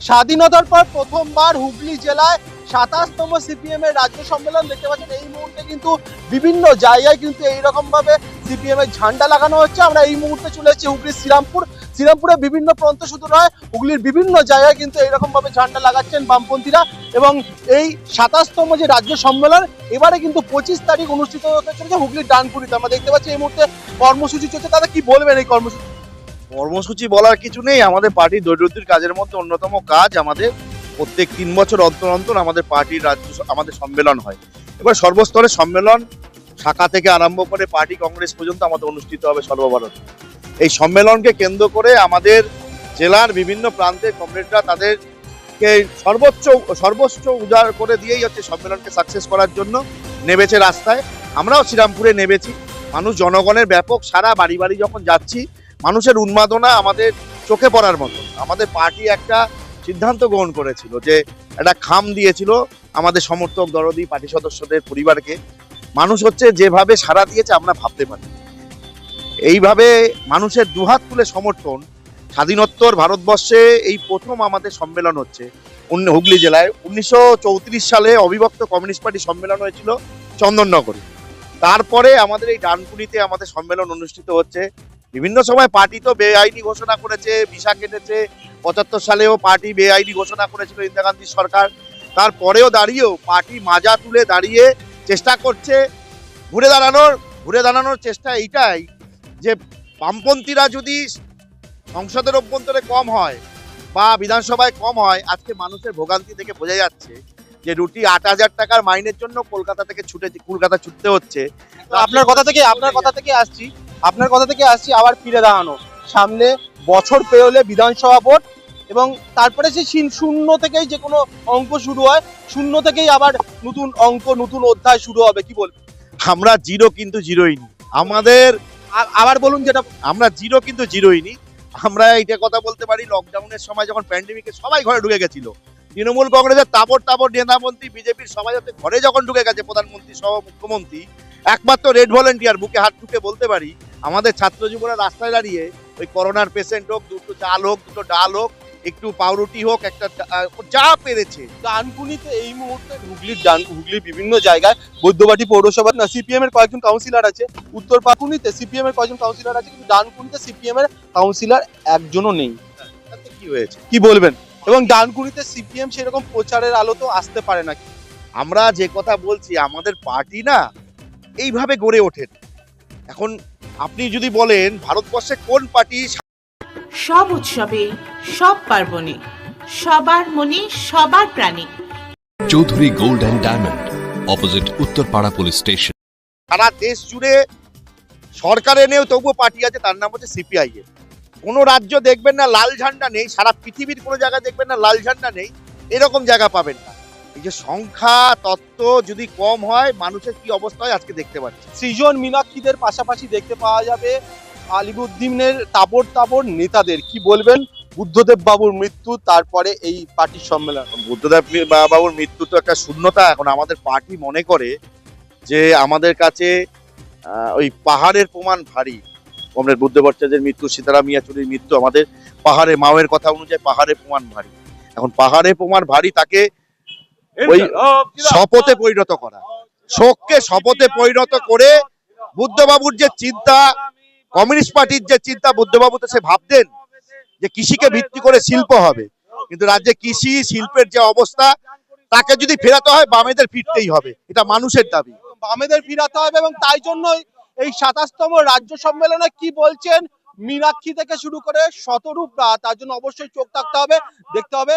স্বাধীনতার পর প্রথমবার হুগলি জেলায় সাতাশতম সিপিএম এর রাজ্য সম্মেলন দেখতে পাচ্ছেন। এই মুহূর্তে কিন্তু বিভিন্ন জায়গায় কিন্তু এইরকম ভাবে সিপিএম এর ঝান্ডা লাগানো হচ্ছে। আমরা এই মুহূর্তে চলে এসেছি হুগলির শ্রীরামপুর। শ্রীরামপুরে বিভিন্ন প্রান্ত শুধু নয়, হুগলির বিভিন্ন জায়গায় কিন্তু এইরকম ভাবে ঝান্ডা লাগাচ্ছেন বামপন্থীরা এবং এই সাতাশতম যে রাজ্য সম্মেলন, এবারে কিন্তু পঁচিশ তারিখ অনুষ্ঠিত হতে চলেছে হুগলির ডানপুরিতে আমরা দেখতে পাচ্ছি এই মুহূর্তে কর্মসূচি চলছে। তারা কি বলবেন এই কর্মসূচি? কর্মসূচি বলার কিছু নেই। আমাদের পার্টির দৈনন্দিন কাজের মধ্যে অন্যতম কাজ আমাদের প্রত্যেক তিন বছর অন্তর অন্তর আমাদের পার্টির রাজ্য আমাদের সম্মেলন হয়। এবার সর্বস্তরের সম্মেলন শাখা থেকে আরম্ভ করে পার্টি কংগ্রেস পর্যন্ত আমাদের অনুষ্ঠিত হবে সর্বভারত। এই সম্মেলনকে কেন্দ্র করে আমাদের জেলার বিভিন্ন প্রান্তের কমরেডরা তাদেরকে সর্বোচ্চ সর্বোচ্চ উজাড় করে দিয়েই হচ্ছে সম্মেলনকে সাকসেস করার জন্য নেমেছে রাস্তায়। আমরাও শ্রীরামপুরে নেমেছি। মানুষ জনগণের ব্যাপক সারা বাড়ি বাড়ি যখন যাচ্ছি মানুষের উন্মাদনা আমাদের চোখে পড়ার মতো। আমাদের পার্টি একটা সিদ্ধান্ত গ্রহণ করেছিল যে একটা খাম দিয়েছিল আমাদের সমর্থক দরদি পার্টি সদস্যদের পরিবারকে। মানুষ হচ্ছে যেভাবে সাড়া দিয়েছে আমরা ভাবতে পারি এইভাবে মানুষের দুহাত তুলে সমর্থন, স্বাধীনোত্তর ভারতবর্ষে এই প্রথম আমাদের সম্মেলন হচ্ছে। উন- হুগলি জেলায় উনিশশো চৌত্রিশ সালে অবিভক্ত কমিউনিস্ট পার্টি সম্মেলন হয়েছিল চন্দননগরে। তারপরে আমাদের এই ডানকুনিতে আমাদের সম্মেলন অনুষ্ঠিত হচ্ছে বিভিন্ন সময় পার্টি তো বেআইনি ঘোষণা করেছে, ভিসা কেটেছে, পঁচাত্তর সালেও পার্টি বেআইনি ঘোষণা করেছিল ইন্দিরা গান্ধী সরকার। তারপরেও দাঁড়িয়েও পার্টি মাজা তুলে দাঁড়িয়ে চেষ্টা করছে ঘুরে দাঁড়ানোর ঘুরে দাঁড়ানোর চেষ্টা এইটাই যে বামপন্থীরা যদি সংসদের অভ্যন্তরে কম হয় বা বিধানসভায় কম হয়, আজকে মানুষের ভোগান্তি থেকে বোঝা যাচ্ছে যে রুটি আট হাজার টাকার মাইনের জন্য কলকাতা থেকে ছুটে কলকাতা ছুটতে হচ্ছে। তো আপনার কথা থেকে, আপনার কথা থেকে আসছি। আপনার কথা থেকে আসছি আবার ফিরে দাঁড়ানো। সামনে বছর পেরোলে বিধানসভা ভোট এবং তারপরে সেই শূন্য- শূন্য থেকেই যে কোনো অঙ্ক শুরু হয় শূন্য থেকেই আবার নতুন অঙ্ক নতুন অধ্যায় শুরু হবে কি বলবেন? আমরা জিরো কিন্তু জিরোই নি। আমাদের আবার বলুন যেটা আমরা জিরো কিন্তু জিরোই নি। আমরা এইটা কথা বলতে পারি লকডাউনের সময় যখন প্যান্ডেমিকে সবাই ঘরে ঢুকে গেছিল। তৃণমূল কংগ্রেসের তাবর তাবর নেতামন্ত্রী বিজেপির সবাই ঘরে যখন ঢুকে গেছে প্রধানমন্ত্রী সহ মুখ্যমন্ত্রী একমাত্র রেড ভলেন্টিয়ার বুকে হাত ঠুকে বলতে পারি আমাদের ছাত্র যুবরা রাস্তায় দাঁড়িয়ে ওই করোনার পেশেন্ট হোক দুটো চাল হোক দুটো ডাল হোক একটু পাউরুটি হোক একটা যা পেরেছে। ডানকুনিতে এই মুহূর্তে হুগলির ডান হুগলির বিভিন্ন জায়গায় বৈদ্যবাটি পৌরসভা না সিপিএম এর কয়েকজন কাউন্সিলর আছে। উত্তর পাকুনিতে সিপিএম এর কয়েকজন কাউন্সিলর আছে কিন্তু ডানকুনিতে সিপিএম এর কাউন্সিলর একজনও নেই। কি হয়েছে? কি বলবেন? এবং ডানকুনিতে সিপিএম সেরকম প্রচারের আলো তো আসতে পারে না আমরা যে কথা বলছি আমাদের পার্টি না এইভাবে গড়ে ওঠে এখন আপনি যদি বলেন ভারতবর্ষে কোন পার্টি সব উৎসবে সব পার্বণে সবার মনে সবার প্রাণে। Chowdhury gold and diamond opposite Uttarpara police station. সারা দেশ জুড়ে সরকার এনেও তবুও পার্টি আছে তার নাম হচ্ছে সিপিআই এর। কোনো রাজ্য দেখবেন না লাল ঝান্ডা নেই সারা পৃথিবীর কোনো জায়গায় দেখবেন না লাল ঝান্ডা নেই এরকম জায়গা পাবেন না। এই যে সংখ্যা তত্ত্ব যদি কম হয় মানুষের কি অবস্থা হয় আজকে দেখতে পাচ্ছি। সৃজন মীনাক্ষীদের পাশাপাশি দেখতে পাওয়া যাবে আলিবুদ্দিনের তাবর তাবর নেতাদের। কি বলবেন? বুদ্ধদেব বাবুর মৃত্যু তারপরে এই পার্টির সম্মেলন। বুদ্ধদেব বাবুর মৃত্যু তো একটা শূন্যতা। এখন আমাদের পার্টি মনে করে যে আমাদের কাছে ওই পাহাড়ের প্রমাণ ভারী। কমরেড বুদ্ধ ভট্টাচার্যের মৃত্যু সীতারাম ইয়াচুরির মৃত্যু আমাদের পাহাড়ে মাওয়ের কথা অনুযায়ী পাহাড়ের প্রমাণ ভারী। এখন পাহাড়ে প্রমাণ ভারী তাকে ওই শপথে পরিণত করা। শোককে শপথে পরিণত করে বুদ্ধবাবুর যে চিন্তা কমিউনিস্ট পার্টির যে চিন্তা বুদ্ধবাবু তো সে ভাবতেন যে কৃষিকে ভিত্তি করে শিল্প হবে। কিন্তু রাজ্যে কৃষি শিল্পের যে অবস্থা তাকে যদি ফেরাতে হয় বামেদের ফিরতেই হবে। এটা মানুষের দাবি। বামেদের ফিরাতে হবে এবং তাই জন্যই এই সাতাশতম রাজ্য সম্মেলনে কি বলছেন? মীনাক্ষী থেকে শুরু করে শতরূপরা তার জন্য অবশ্যই চোখ থাকতে হবে দেখতে হবে।